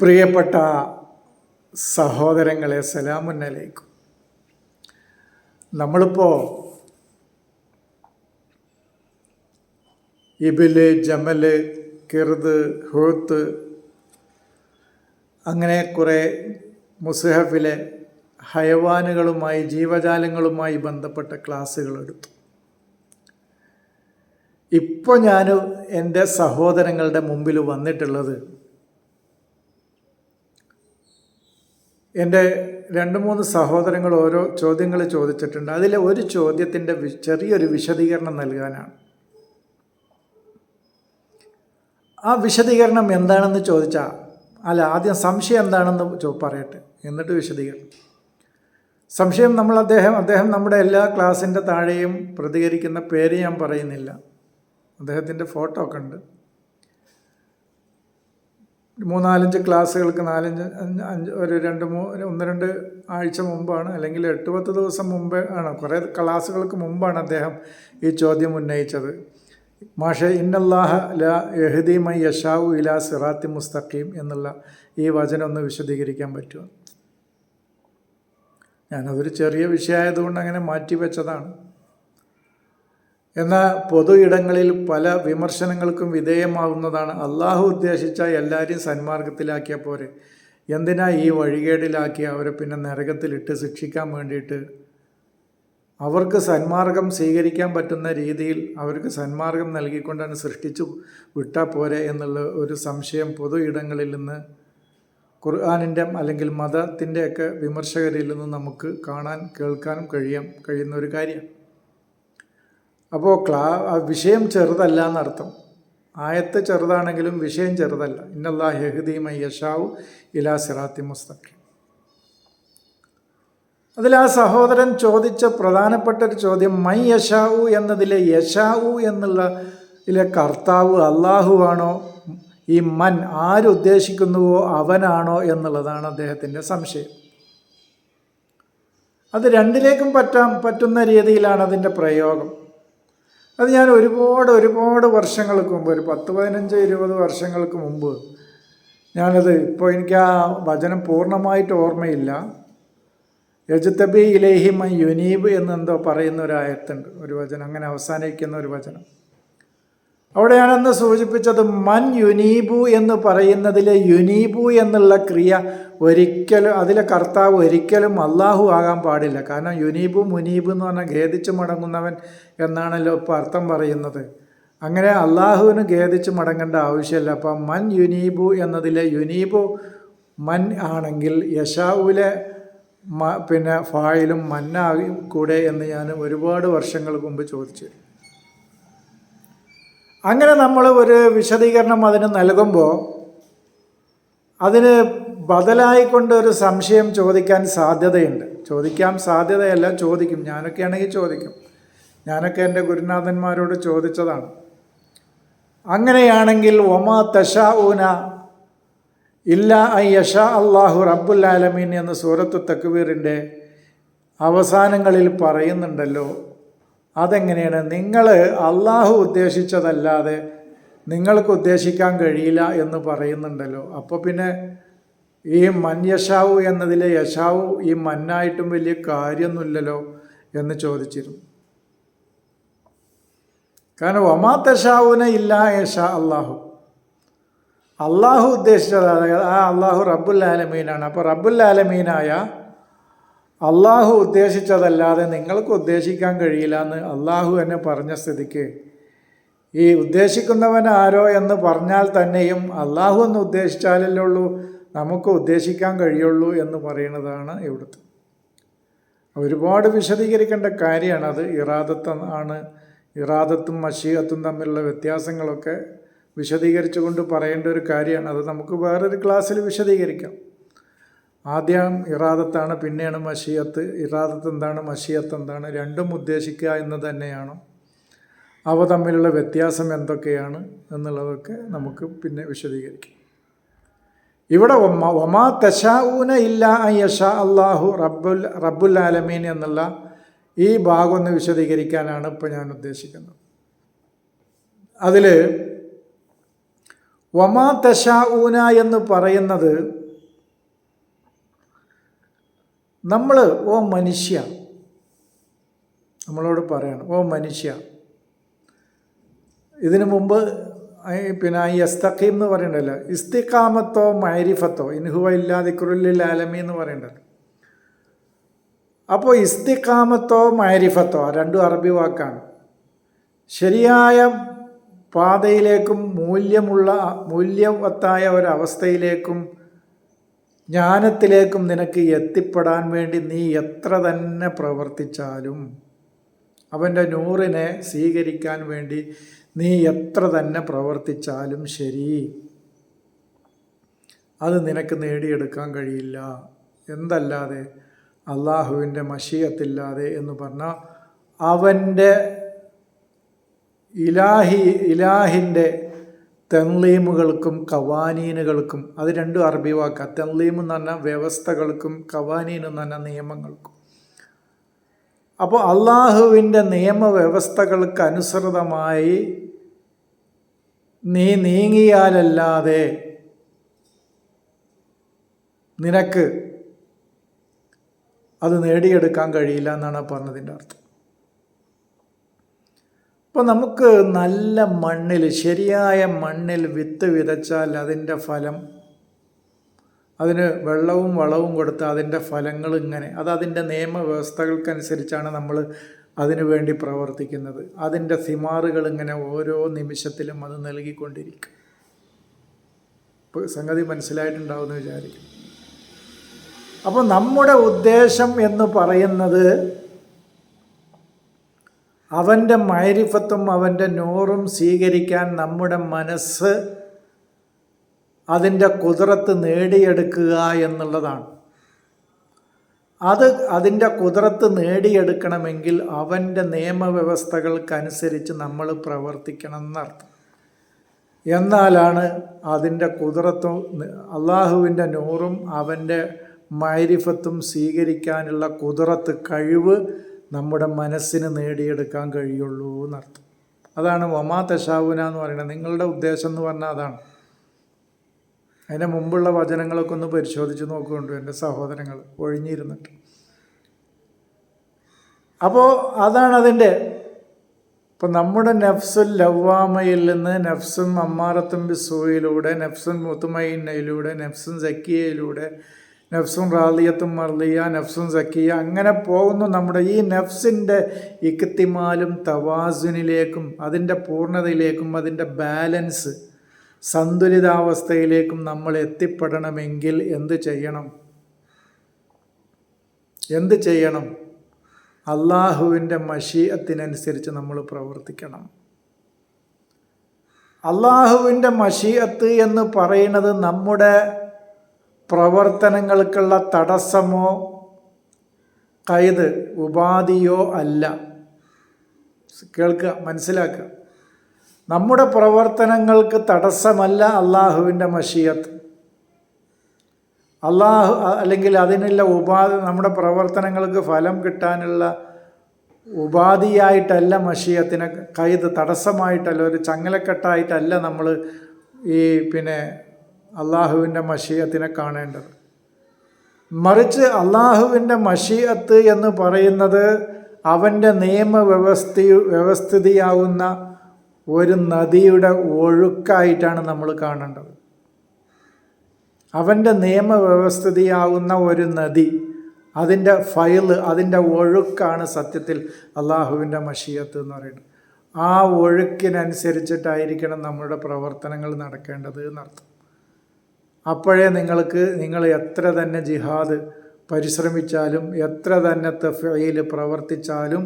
പ്രിയപ്പെട്ട സഹോദരങ്ങളെ സലാമുന്നലേക്കും. നമ്മളിപ്പോൾ ഇബിൽ ജമൽ കിറുത് ഹുഴുത്ത് അങ്ങനെ കുറേ മുസ്ഹഫിലെ ഹയവാനുകളുമായി ജീവജാലങ്ങളുമായി ബന്ധപ്പെട്ട ക്ലാസ്സുകൾ എടുത്തു. ഇപ്പോൾ ഞാൻ എന്റെ സഹോദരങ്ങളുടെ മുമ്പിൽ വന്നിട്ടുള്ളത് എന്റെ രണ്ട് മൂന്ന് സഹോദരങ്ങൾ ഓരോ ചോദ്യങ്ങൾ ചോദിച്ചിട്ടുണ്ട്. അതിലെ ഒരു ചോദ്യത്തിന്റെ ചെറിയൊരു വിശദീകരണം നൽകാനാണ്. ആ വിശദീകരണം എന്താണെന്ന് ചോദിച്ചാൽ അല്ല ആദ്യം സംശയം എന്താണെന്ന് പറയട്ടെ. എന്നിട്ട് വിശദീകരണം. സംശയം നമ്മൾ അദ്ദേഹം അദ്ദേഹം നമ്മുടെ എല്ലാ ക്ലാസ്സിന്റെ താഴെയും പ്രതികരിക്കുന്ന പേര് ഞാൻ പറയുന്നില്ല. അദ്ദേഹത്തിന്റെ ഫോട്ടോ ഒക്കെ ഉണ്ട്. മൂന്നാലഞ്ച് ക്ലാസ്സുകൾക്ക് നാലഞ്ച് അഞ്ച് ഒരു രണ്ട് മൂ ഒന്ന് രണ്ട് ആഴ്ച മുമ്പാണ് അല്ലെങ്കിൽ എട്ട് പത്ത് ദിവസം മുമ്പേ ആണ്. കുറേ ക്ലാസ്സുകൾക്ക് മുമ്പാണ് അദ്ദേഹം ഈ ചോദ്യം ഉന്നയിച്ചത്. മാഷെ ഇന്നല്ലാഹ ല യഹദീമൈ യഷാവു ഇലാ സിറാത്തി മുസ്തഖീം എന്നുള്ള ഈ വചനം ഒന്ന് വിശദീകരിക്കാൻ പറ്റുമോ? ഞാനതൊരു ചെറിയ വിഷയമായതുകൊണ്ട് അങ്ങനെ മാറ്റി വെച്ചതാണ് എന്നാൽ പൊതു ഇടങ്ങളിൽ പല വിമർശനങ്ങൾക്കും വിധേയമാകുന്നതാണ് അള്ളാഹു ഉദ്ദേശിച്ച എല്ലാവരെയും സന്മാർഗത്തിലാക്കിയ പോരെ. എന്തിനാ ഈ വഴികേടിലാക്കി അവരെ പിന്നെ നരകത്തിലിട്ട് ശിക്ഷിക്കാൻ വേണ്ടിയിട്ട്? അവർക്ക് സന്മാർഗം സ്വീകരിക്കാൻ പറ്റുന്ന രീതിയിൽ അവർക്ക് സന്മാർഗം നൽകിക്കൊണ്ടാണ് സൃഷ്ടിച്ചു വിട്ടാൽ പോരെ എന്നുള്ള ഒരു സംശയം പൊതു ഇടങ്ങളിൽ നിന്ന് ഖുർആാനിന്റെ അല്ലെങ്കിൽ മതത്തിന്റെയൊക്കെ വിമർശകരിൽ നിന്ന് നമുക്ക് കാണാൻ കേൾക്കാനും കഴിയാം കഴിയുന്ന ഒരു കാര്യമാണ്. അപ്പോൾ ക്ലാ വിഷയം ചെറുതല്ല എന്നർത്ഥം. ആയത്ത് ചെറുതാണെങ്കിലും വിഷയം ചെറുതല്ല. ഇന്നല്ലാ ഹെഹദീമ യഷാവു ഇലാ സിറാത്തി മുസ്തഖി. അതിൽ ആ സഹോദരൻ ചോദിച്ച പ്രധാനപ്പെട്ട ഒരു ചോദ്യം മൈ യഷാവു എന്നതിലെ യഷാവു എന്നുള്ള ഇതിലെ കർത്താവ് അള്ളാഹുവാണോ ഈ മൻ ആരുദ്ദേശിക്കുന്നുവോ അവനാണോ എന്നുള്ളതാണ് അദ്ദേഹത്തിന്റെ സംശയം. അത് രണ്ടിലേക്കും പറ്റാൻ പറ്റുന്ന രീതിയിലാണ് അതിന്റെ പ്രയോഗം. അത് ഞാൻ ഒരുപാട് ഒരുപാട് വർഷങ്ങൾക്ക് മുമ്പ് ഒരു പത്ത് പതിനഞ്ച് ഇരുപത് വർഷങ്ങൾക്ക് മുമ്പ് ഞാനത് ഇപ്പോൾ എനിക്ക് ആ വചനം പൂർണമായിട്ട് ഓർമ്മയില്ല. യജുത്തബി ഇലേഹിമ യുനീബ് എന്നെന്തോ പറയുന്ന ഒരു ആയത്തുണ്ട്. ഒരു വചനം അങ്ങനെ അവസാനിക്കുന്ന ഒരു വചനം. അവിടെ ഞാനന്ന് സൂചിപ്പിച്ചത് മൻ യുനീബു എന്ന് പറയുന്നതിലെ യുനീബു എന്നുള്ള ക്രിയ ഒരിക്കലും അതിലെ കർത്താവ് ഒരിക്കലും അള്ളാഹു ആകാൻ പാടില്ല. കാരണം യുനീബു മുനീബ് എന്ന് പറഞ്ഞാൽ ഖേദിച്ച് മടങ്ങുന്നവൻ എന്നാണല്ലോ ഇപ്പോൾ അർത്ഥം പറയുന്നത്. അങ്ങനെ അള്ളാഹുവിന് ഖേദിച്ച് മടങ്ങേണ്ട ആവശ്യമില്ല. അപ്പം മൻ യുനീബു എന്നതിലെ യുനീബു മൻ ആണെങ്കിൽ യശാവുലെ പിന്നെ ഫായിലും മന്നാകും കൂടെ എന്ന് ഞാൻ ഒരുപാട് വർഷങ്ങൾക്ക് മുമ്പ് ചോദിച്ചു അങ്ങനെ നമ്മൾ ഒരു വിശദീകരണം അതിന് നൽകുമ്പോൾ അതിന് ബദലായിക്കൊണ്ട് ഒരു സംശയം ചോദിക്കാൻ സാധ്യതയുണ്ട്. ചോദിക്കാൻ സാധ്യതയല്ല ചോദിക്കും. ഞാനൊക്കെ ആണെങ്കിൽ ചോദിക്കും. ഞാനൊക്കെ എന്റെ ഗുരുനാഥന്മാരോട് ചോദിച്ചതാണ്. അങ്ങനെയാണെങ്കിൽ ഒമ തഷ തഷാഊന ഇല്ല യഷ അള്ളാഹു റബ്ബുൽ ആലമീൻ എന്ന് സൂറത്ത് തക്വീറിന്റെ അവസാനങ്ങളിൽ പറയുന്നുണ്ടല്ലോ. അതെങ്ങനെയാണ്? നിങ്ങൾ അള്ളാഹു ഉദ്ദേശിച്ചതല്ലാതെ നിങ്ങൾക്ക് ഉദ്ദേശിക്കാൻ കഴിയില്ല എന്ന് പറയുന്നുണ്ടല്ലോ. അപ്പോൾ പിന്നെ ഈ മൻ യശാവു എന്നതിലെ യശാവു ഈ മന്നായിട്ടും വലിയ കാര്യമൊന്നുമില്ലല്ലോ എന്ന് ചോദിച്ചിരുന്നു. കാരണം ഒമാത്തശാവുന ഇല്ല യശാ അള്ളാഹു അള്ളാഹു ഉദ്ദേശിച്ചത് ആ അള്ളാഹു റബ്ബുൽ ആലമീനാണ്. അപ്പോൾ റബ്ബുൽ ആലമീനായ അള്ളാഹു ഉദ്ദേശിച്ചതല്ലാതെ നിങ്ങൾക്ക് ഉദ്ദേശിക്കാൻ കഴിയില്ല എന്ന് അള്ളാഹു എന്നെ പറഞ്ഞ സ്ഥിതിക്ക്. ഈ ഉദ്ദേശിക്കുന്നവൻ ആരോ എന്ന് പറഞ്ഞാൽ തന്നെയും അള്ളാഹു എന്ന് ഉദ്ദേശിച്ചാലല്ലേ ഉള്ളൂ നമുക്ക് ഉദ്ദേശിക്കാൻ കഴിയുള്ളൂ എന്ന് പറയുന്നതാണ് ഇവിടുത്തെ. ഒരുപാട് വിശദീകരിക്കേണ്ട കാര്യമാണ് അത് ഇറാദത്ത് ആണ്. ഇറാദത്തും മഷീയത്തും തമ്മിലുള്ള വ്യത്യാസങ്ങളൊക്കെ വിശദീകരിച്ചുകൊണ്ട് പറയേണ്ട ഒരു കാര്യമാണ്. അത് നമുക്ക് വേറൊരു ക്ലാസ്സിൽ വിശദീകരിക്കാം. ആദ്യം ഇറാദത്താണ് പിന്നെയാണ് മഷിയത്ത് ഇറാദത്ത് എന്താണ് മഷിയത്ത് എന്താണ്? രണ്ടും ഉദ്ദേശിക്കുക എന്ന് തന്നെയാണ്. അവ തമ്മിലുള്ള വ്യത്യാസം എന്തൊക്കെയാണ് എന്നുള്ളതൊക്കെ നമുക്ക് പിന്നെ വിശദീകരിക്കാം. ഇവിടെ ഒമ ഒമാ തശാഊന ഇല്ല യഷ അള്ളാഹു റബ്ബുൽ റബ്ബുൽ ആലമീൻ എന്നുള്ള ഈ ഭാഗം ഒന്ന് വിശദീകരിക്കാനാണ് ഇപ്പോൾ ഞാൻ ഉദ്ദേശിക്കുന്നത്. അതിൽ വമാ തശാഊന എന്ന് പറയുന്നത് നമ്മൾ ഓ മനുഷ്യ. നമ്മളോട് പറയണം ഓ മനുഷ്യ. ഇതിനു മുമ്പ് പിന്നെ ഈ എസ്തഖീം എന്ന് പറയണ്ടല്ലോ. ഇസ്തിഖാമത്തോ മൈരിഫത്തോ ഇൻഹുവ ഇല്ലാതിക്കുറുല്ലിൽ ആലമി എന്ന് പറയണ്ടല്ലോ. അപ്പോൾ ഇസ്തിഖാമത്തോ മൈരിഫത്തോ രണ്ടും അറബി വാക്കാണ്. ശരിയായ പാതയിലേക്കും മൂല്യമുള്ള മൂല്യവത്തായ ഒരവസ്ഥയിലേക്കും ജ്ഞാനത്തിലേക്കും നിനക്ക് എത്തിപ്പെടാൻ വേണ്ടി നീ എത്ര തന്നെ പ്രവർത്തിച്ചാലും അവന്റെ നൂറിനെ സ്വീകരിക്കാൻ വേണ്ടി നീ എത്ര തന്നെ പ്രവർത്തിച്ചാലും ശരി. അത് നിനക്ക് നേടിയെടുക്കാൻ കഴിയില്ല. എന്തല്ലാതെ? അള്ളാഹുവിന്റെ മഷീയത്തില്ലാതെ എന്ന് പറഞ്ഞാൽ അവന്റെ ഇലാഹി ഇലാഹിന്റെ തെൻലീമുകൾക്കും കവാനീനുകൾക്കും അത് രണ്ടും അറബി വാക്ക. തെൻലീം എന്ന് പറഞ്ഞാൽ വ്യവസ്ഥകൾക്കും കവാനീൻ എന്ന് പറഞ്ഞാൽ നിയമങ്ങൾക്കും. അപ്പോൾ അള്ളാഹുവിന്റെ നിയമവ്യവസ്ഥകൾക്ക് അനുസൃതമായി നീ നീങ്ങിയാലല്ലാതെ നിനക്ക് അത് നേടിയെടുക്കാൻ കഴിയില്ല എന്നാണ് പറഞ്ഞതിന്റെ അർത്ഥം. അപ്പോൾ നമുക്ക് നല്ല മണ്ണിൽ ശരിയായ മണ്ണിൽ വിത്ത് വിതച്ചാൽ അതിന്റെ ഫലം അതിന് വെള്ളവും വളവും കൊടുത്ത് അതിന്റെ ഫലങ്ങൾ ഇങ്ങനെ അത് അതിന്റെ നിയമവ്യവസ്ഥകൾക്കനുസരിച്ചാണ് നമ്മൾ അതിനു വേണ്ടി പ്രവർത്തിക്കുന്നത്. അതിന്റെ സിമാറുകൾ ഇങ്ങനെ ഓരോ നിമിഷത്തിലും അത് നൽകിക്കൊണ്ടിരിക്കും. ഇപ്പോൾ സംഗതി മനസ്സിലായിട്ടുണ്ടാവുമെന്ന് വിചാരിക്കും അപ്പോൾ നമ്മുടെ ഉദ്ദേശം എന്ന് പറയുന്നത് അവന്റെ മൈരിഫത്തും അവന്റെ നൂറും സ്വീകരിക്കാൻ നമ്മുടെ മനസ്സ് അതിന്റെ കുതിരത്ത് നേടിയെടുക്കുക എന്നുള്ളതാണ്. അത് അതിന്റെ കുതിരത്ത് നേടിയെടുക്കണമെങ്കിൽ അവന്റെ നിയമവ്യവസ്ഥകൾക്കനുസരിച്ച് നമ്മൾ പ്രവർത്തിക്കണം എന്നർത്ഥം. എന്നാലാണ് അതിന്റെ കുതിരത്തും അള്ളാഹുവിന്റെ നൂറും അവന്റെ മൈരിഫത്തും സ്വീകരിക്കാനുള്ള കുതിരത്ത് കഴിവ് നമ്മുടെ മനസ്സിന് നേടിയെടുക്കാൻ കഴിയുള്ളൂ എന്നർത്ഥം. അതാണ് വമാ തശാവുന എന്ന് പറയുന്നത്. നിങ്ങളുടെ ഉദ്ദേശം എന്ന് പറഞ്ഞാൽ അതാണ്. അതിന്റെ മുമ്പുള്ള വചനങ്ങളൊക്കെ ഒന്ന് പരിശോധിച്ച് നോക്കുന്നുണ്ട് എന്റെ സഹോദരങ്ങൾ ഒഴിഞ്ഞിരുന്നിട്ട്. അപ്പോൾ അതാണ് അതിന്റെ. ഇപ്പം നമ്മുടെ നഫ്സുൽ ലവ്വാമയിൽ നിന്ന് നഫ്സും അമ്മാറത്തും ബിസുയിലൂടെ നഫ്സും മുത്തുമയിന്നയിലൂടെ നഫ്സും സക്കിയയിലൂടെ നഫ്സും റാലിയത്തും മർലിയ നഫ്സും സക്കിയ അങ്ങനെ പോകുന്നു നമ്മുടെ ഈ നഫ്സിന്റെ ഇക്കത്തിമാലും തവാസുനിലേക്കും അതിന്റെ പൂർണതയിലേക്കും അതിന്റെ ബാലൻസ് സന്തുലിതാവസ്ഥയിലേക്കും നമ്മൾ എത്തിപ്പെടണമെങ്കിൽ എന്ത് ചെയ്യണം? എന്ത് ചെയ്യണം? അള്ളാഹുവിന്റെ മഷീയത്തിനനുസരിച്ച് നമ്മൾ പ്രവർത്തിക്കണം. അള്ളാഹുവിന്റെ മഷീയത്ത് എന്ന് പറയുന്നത് നമ്മുടെ പ്രവർത്തനങ്ങൾക്കുള്ള തടസ്സമോ കൈത് ഉപാധിയോ അല്ല. കേൾക്കുക മനസ്സിലാക്കുക. നമ്മുടെ പ്രവർത്തനങ്ങൾക്ക് തടസ്സമല്ല അള്ളാഹുവിന്റെ മഷീയത്ത്. അള്ളാഹു അല്ലെങ്കിൽ അതിനുള്ള ഉപാധി നമ്മുടെ പ്രവർത്തനങ്ങൾക്ക് ഫലം കിട്ടാനുള്ള ഉപാധിയായിട്ടല്ല മഷീയത്തിനെ കൈത് തടസ്സമായിട്ടല്ല ഒരു ചങ്ങലക്കെട്ടായിട്ടല്ല നമ്മൾ ഈ പിന്നെ അള്ളാഹുവിന്റെ മഷീയത്തിനെ കാണേണ്ടത്. മറിച്ച് അള്ളാഹുവിന്റെ മഷീയത്ത് എന്ന് പറയുന്നത് അവന്റെ നിയമവ്യവസ്ഥ വ്യവസ്ഥിതിയാവുന്ന ഒരു നദിയുടെ ഒഴുക്കായിട്ടാണ് നമ്മൾ കാണേണ്ടത്. അവന്റെ നിയമവ്യവസ്ഥിതിയാവുന്ന ഒരു നദി അതിന്റെ ഫയൽ അതിന്റെ ഒഴുക്കാണ് സത്യത്തിൽ അള്ളാഹുവിന്റെ മഷീയത്ത് എന്ന് പറയുന്നത്. ആ ഒഴുക്കിനനുസരിച്ചിട്ടായിരിക്കണം നമ്മുടെ പ്രവർത്തനങ്ങൾ നടക്കേണ്ടത് എന്നർത്ഥം. അപ്പോഴേ നിങ്ങൾക്ക് നിങ്ങൾ എത്ര തന്നെ ജിഹാദ് പരിശ്രമിച്ചാലും എത്ര തന്നെ തഫയിൽ പ്രവർത്തിച്ചാലും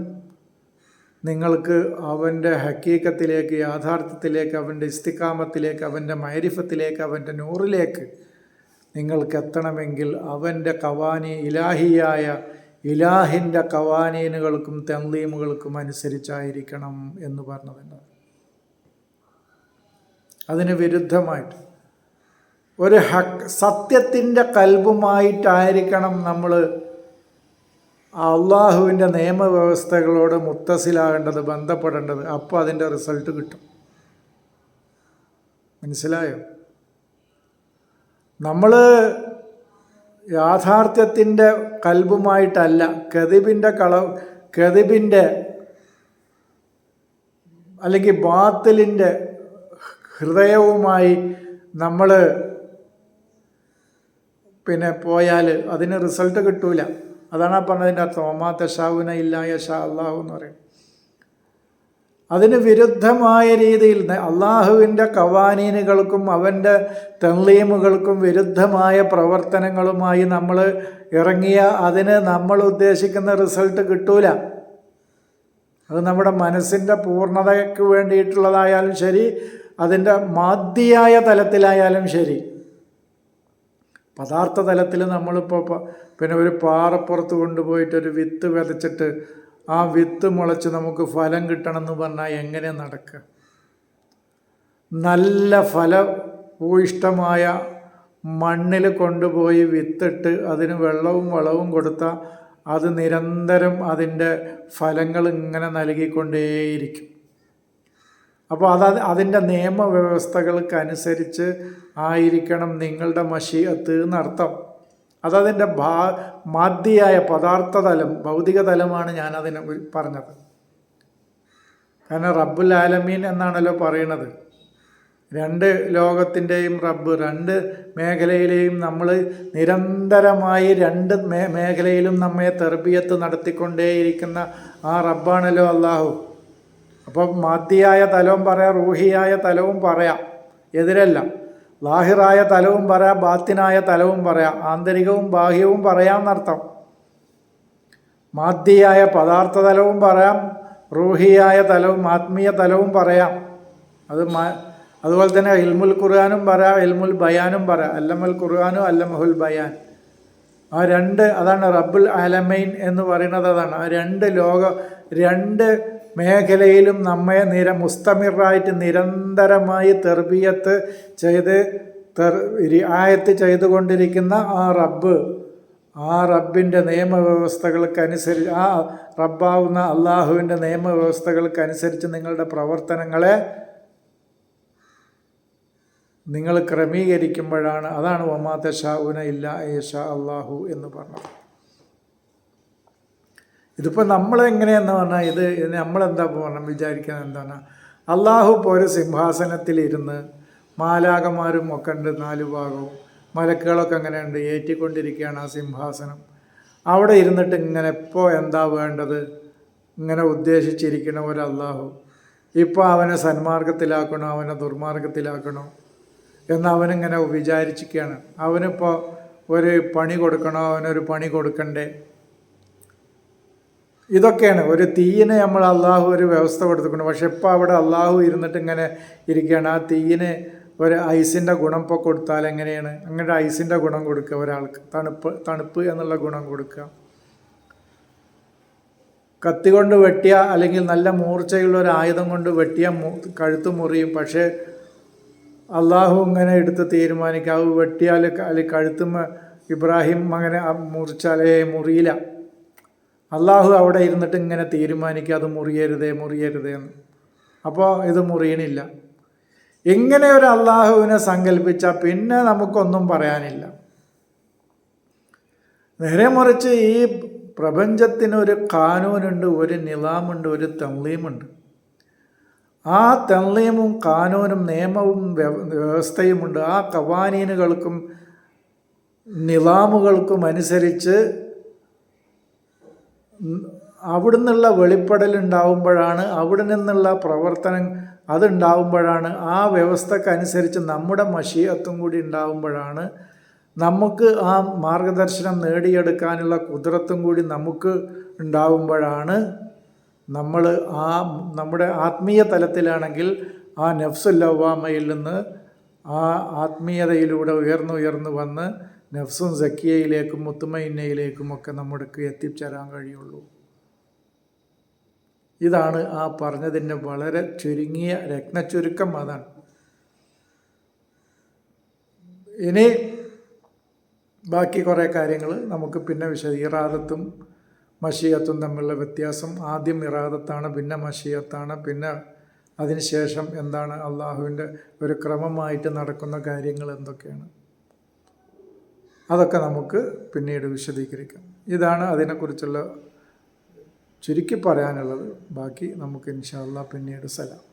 നിങ്ങൾക്ക് അവന്റെ ഹക്കീക്കത്തിലേക്ക് യാഥാർത്ഥ്യത്തിലേക്ക് അവന്റെ ഇസ്തിക്കാമത്തിലേക്ക് അവന്റെ മൈരിഫത്തിലേക്ക് അവന്റെ നൂറിലേക്ക് നിങ്ങൾക്ക് എത്തണമെങ്കിൽ അവന്റെ കവാനി ഇലാഹിയായ ഇലാഹിന്റെ കവാനീനുകൾക്കും തെന്തീമുകൾക്കും അനുസരിച്ചായിരിക്കണം എന്ന് പറഞ്ഞതുണ്ട് അതിന് വിരുദ്ധമായിട്ട് ഒരു ഹക്ക് സത്യത്തിന്റെ കൽബുമായിട്ടായിരിക്കണം നമ്മൾ അള്ളാഹുവിന്റെ നിയമവ്യവസ്ഥകളോട് മുത്തസിലാകേണ്ടത് ബന്ധപ്പെടേണ്ടത്. അപ്പോൾ അതിന്റെ റിസൾട്ട് കിട്ടും. മനസ്സിലായോ? നമ്മൾ യാഥാർത്ഥ്യത്തിന്റെ കൽബുമായിട്ടല്ല കതിബിന്റെ കള കതിബിന്റെ അല്ലെങ്കിൽ ബാത്തിലിന്റെ ഹൃദയവുമായി നമ്മൾ പിന്നെ പോയാൽ അതിന് റിസൾട്ട് കിട്ടൂല. അതാണ് ആ പറഞ്ഞതിന്റെ അർത്ഥം. ഒമാ തഷാവുന ഇല്ലായ ഷാ അള്ളാഹു എന്ന് പറയും. അതിന് വിരുദ്ധമായ രീതിയിൽ അള്ളാഹുവിന്റെ കവാനീനുകൾക്കും അവന്റെ തെളീമുകൾക്കും വിരുദ്ധമായ പ്രവർത്തനങ്ങളുമായി നമ്മൾ ഇറങ്ങിയ അതിന് നമ്മൾ ഉദ്ദേശിക്കുന്ന റിസൾട്ട് കിട്ടൂല. അത് നമ്മുടെ മനസ്സിന്റെ പൂർണതയ്ക്ക് വേണ്ടിയിട്ടുള്ളതായാലും ശരി അതിന്റെ മാധ്യായ തലത്തിലായാലും ശരി. പദാർത്ഥ തലത്തിൽ നമ്മളിപ്പോൾ പിന്നെ ഒരു പാറപ്പുറത്ത് കൊണ്ടുപോയിട്ട് ഒരു വിത്ത് വിതച്ചിട്ട് ആ വിത്ത് മുളച്ച് നമുക്ക് ഫലം കിട്ടണം എന്ന് പറഞ്ഞാൽ എങ്ങനെ നടക്കുക? നല്ല ഫലഭൂയിഷ്ടമായ മണ്ണിൽ കൊണ്ടുപോയി വിത്തിട്ട് അതിന് വെള്ളവും വളവും കൊടുത്താൽ അത് നിരന്തരം അതിന്റെ ഫലങ്ങൾ ഇങ്ങനെ നൽകിക്കൊണ്ടേയിരിക്കും. അപ്പോൾ അത് അതിന്റെ നിയമവ്യവസ്ഥകൾക്കനുസരിച്ച് ആയിരിക്കണം നിങ്ങളുടെ മഷിയത്ത് എന്നർത്ഥം. അതതിന്റെ ഭാ മാധ്യായ പദാർത്ഥ തലം ഭൗതിക തലമാണ് ഞാനതിനെ പറഞ്ഞത്. കാരണം റബ്ബുൽ ആലമീൻ എന്നാണല്ലോ പറയണത്. രണ്ട് ലോകത്തിന്റെയും റബ്ബ് രണ്ട് മേഖലയിലെയും നമ്മൾ നിരന്തരമായി രണ്ട് മേ മേഖലയിലും നമ്മെ തെർബിയത്ത് നടത്തിക്കൊണ്ടേയിരിക്കുന്ന ആ റബ്ബാണല്ലോ അള്ളാഹു അപ്പം മാധ്യായ തലവും പറയാം റൂഹിയായ തലവും പറയാം. എതിരല്ല. ലാഹിറായ തലവും പറയാം ബാത്തിനായ തലവും പറയാം ആന്തരികവും ബാഹ്യവും പറയാമെന്നർത്ഥം മാധ്യയായ പദാർത്ഥ തലവും പറയാം റൂഹിയായ തലവും ആത്മീയ തലവും പറയാം. അത് അതുപോലെ തന്നെ ഇൽമുൽ ഖുർആാനും പറയാം ഇൽമുൽ ബയാനും പറയാം. അല്ലമുൽ ഖുർആാനും അല്ലമഹുൽ ബയാൻ. ആ രണ്ട് അതാണ് റബ്ബുൽ അലമൈൻ എന്ന് പറയുന്നത് അതാണ്. ആ രണ്ട് ലോക രണ്ട് മേഖലയിലും നമ്മെ നിര മുസ്തമിറായിട്ട് നിരന്തരമായി തെർബിയത്ത് ചെയ്ത് തെർ ആയത്ത് ചെയ്തുകൊണ്ടിരിക്കുന്ന ആ റബ്ബ് ആ റബ്ബിന്റെ നിയമവ്യവസ്ഥകൾക്കനുസരിച്ച് ആ റബ്ബാവുന്ന അള്ളാഹുവിന്റെ നിയമവ്യവസ്ഥകൾക്കനുസരിച്ച് നിങ്ങളുടെ പ്രവർത്തനങ്ങളെ നിങ്ങൾ ക്രമീകരിക്കുമ്പോഴാണ്. അതാണ് ഒമാത്ത ഷാ ഉന ഇല്ല ഏഷ അള്ളാഹു എന്ന് പറഞ്ഞത്. ഇതിപ്പോൾ നമ്മളെങ്ങനെയെന്ന് പറഞ്ഞാൽ ഇത് നമ്മളെന്താ പറഞ്ഞാൽ വിചാരിക്കുന്നത് എന്താണ്? അള്ളാഹു ഒരു സിംഹാസനത്തിലിരുന്ന് മാലാകമാരും ഒക്കെ ഉണ്ട് നാലു ഭാഗവും. മലക്കുകളൊക്കെ അങ്ങനെയുണ്ട് ഏറ്റിക്കൊണ്ടിരിക്കുകയാണ് ആ സിംഹാസനം. അവിടെ ഇരുന്നിട്ട് ഇങ്ങനെ ഇപ്പോൾ എന്താ വേണ്ടത്? ഇങ്ങനെ ഉദ്ദേശിച്ചിരിക്കണ ഒരു അള്ളാഹു ഇപ്പോൾ അവനെ സന്മാർഗത്തിലാക്കണോ? അവനെ ദുർമാർഗത്തിലാക്കണോ? എന്ന് അവനിങ്ങനെ വിചാരിച്ചിരിക്കുകയാണ്. അവനിപ്പോൾ ഒരു പണി കൊടുക്കണോ? അവനൊരു പണി കൊടുക്കണ്ടേ? ഇതൊക്കെയാണ്. ഒരു തീയിനെ നമ്മൾ അള്ളാഹു ഒരു വ്യവസ്ഥ കൊടുത്തിട്ടുണ്ട്. പക്ഷെ ഇപ്പോൾ അവിടെ അള്ളാഹു ഇരുന്നിട്ട് ഇങ്ങനെ ഇരിക്കുകയാണ്. ആ തീയിനെ ഒരു ഐസിന്റെ ഗുണം ഇപ്പോൾ കൊടുത്താൽ എങ്ങനെയാണ്? അങ്ങനെ ഐസിന്റെ ഗുണം കൊടുക്കുക ഒരാൾക്ക്. തണുപ്പ് തണുപ്പ് എന്നുള്ള ഗുണം കൊടുക്കുക. കത്തി കൊണ്ട് വെട്ടിയ അല്ലെങ്കിൽ നല്ല മൂർച്ചയുള്ള ഒരു ആയുധം കൊണ്ട് വെട്ടിയ കഴുത്ത് മുറിയും. പക്ഷേ അള്ളാഹു ഇങ്ങനെ എടുത്ത് തീരുമാനിക്കുക. അത് വെട്ടിയാൽ അല്ലെങ്കിൽ കഴുത്തുമ്മ ഇബ്രാഹിം അങ്ങനെ മുറിച്ചാലേ മുറിയില്ല. അള്ളാഹു അവിടെ ഇരുന്നിട്ട് ഇങ്ങനെ തീരുമാനിക്കുക അത് മുറിയരുതേ മുറിയരുതേ എന്ന്. അപ്പോൾ ഇത് മുറിയണില്ല. ഇങ്ങനെ ഒരു അള്ളാഹുവിനെ സങ്കല്പിച്ചാൽ പിന്നെ നമുക്കൊന്നും പറയാനില്ല. നേരെ മറിച്ച് ഈ പ്രപഞ്ചത്തിനൊരു കാനൂനുണ്ട് ഒരു നിലാമുണ്ട് ഒരു തംലീമുണ്ട് ആ തംലീമും കാനൂനും നിയമവും വ്യവസ്ഥയുമുണ്ട്. ആ കവാനീനുകൾക്കും നിലാമുകൾക്കും അനുസരിച്ച് അവിടുന്നുള്ള വെളിപ്പെടൽ ഉണ്ടാവുമ്പോഴാണ് അവിടെ നിന്നുള്ള പ്രവർത്തനം അതുണ്ടാവുമ്പോഴാണ് ആ വ്യവസ്ഥക്കനുസരിച്ച് നമ്മുടെ മഷീയത്തും കൂടി ഉണ്ടാവുമ്പോഴാണ് നമുക്ക് ആ മാർഗദർശനം നേടിയെടുക്കാനുള്ള കുതിരത്തും കൂടി നമുക്ക് ഉണ്ടാവുമ്പോഴാണ് നമ്മൾ ആ നമ്മുടെ ആത്മീയ തലത്തിലാണെങ്കിൽ ആ നഫ്സുല്ലവാമയിൽ നിന്ന് ആ ആത്മീയതയിലൂടെ ഉയർന്നു ഉയർന്നു വന്ന് നഫ്സും സക്കിയയിലേക്കും മുത്തുമയിന്നയിലേക്കുമൊക്കെ നമുക്ക് എത്തിച്ചേരാൻ കഴിയുള്ളൂ. ഇതാണ് ആ പറഞ്ഞതിന്റെ വളരെ ചുരുങ്ങിയ രത്നച്ചുരുക്കം അതാണ്. ഇനി ബാക്കി കുറേ കാര്യങ്ങൾ നമുക്ക് പിന്നെ വിശദ ഇറാദത്തും മഷിയത്തും തമ്മിലുള്ള വ്യത്യാസം. ആദ്യം ഇറാദത്താണ് പിന്നെ മഷിയത്താണ് പിന്നെ അതിനുശേഷം എന്താണ് അള്ളാഹുവിന്റെ ഒരു ക്രമമായിട്ട് നടക്കുന്ന കാര്യങ്ങൾ എന്തൊക്കെയാണ്? അതൊക്കെ നമുക്ക് പിന്നീട് വിശദീകരിക്കാം. ഇതാണ് അതിനെക്കുറിച്ചുള്ള ചുരുക്കി പറയാനുള്ളത്. ബാക്കി നമുക്ക് ഇൻഷാല്ല പിന്നീട് സലാം.